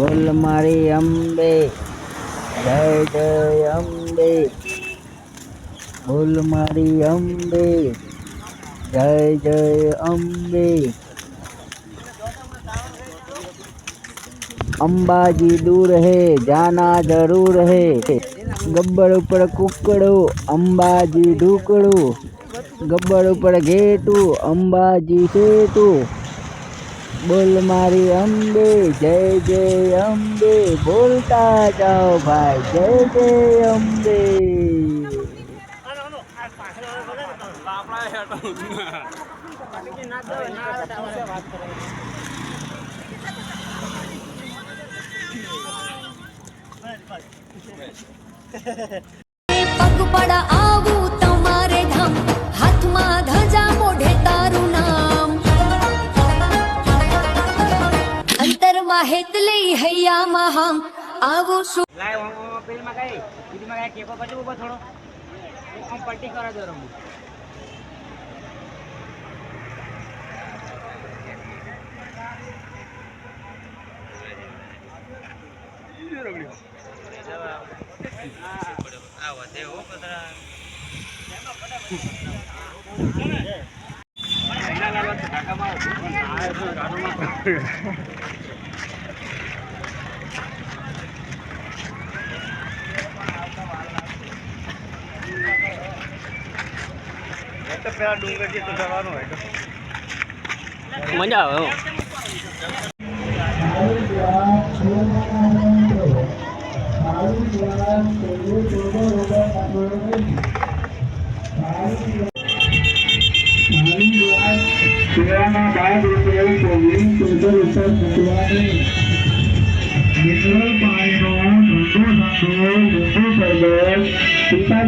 બોલ મારી અંબે, જય જય અંબે. બોલ મારી અંબે, જય જય અંબે. અંબાજી દૂર હે, જાના જરૂર હે. ગબ્બર ઉપર કુકડું, અંબાજી ઢુકડું ગબ્બર ઉપર ઘેટું, અંબાજી સેટું બોલ મારી અંબે જય જય અંબે બોલતા જાઓ ભાઈ જય જય અંબે. પગપડ આવું અંતરમાં હેતલી હૈયામાં હામ આવું શું લાય ઓમ ઓમ પેલમાં કઈ બીજીમાં કઈ ટેકો કરજો ઉપર થોડો આમ પટ્ટી કરા દો રમું મજા આવે હો. સેવાના બાદ રૂપિયા ચોવીસ ચૌદ ઉપર મૂકવાની મિનરલ પાણીનો ઠંડો ઠંડો લીંબુ શરબત પીતા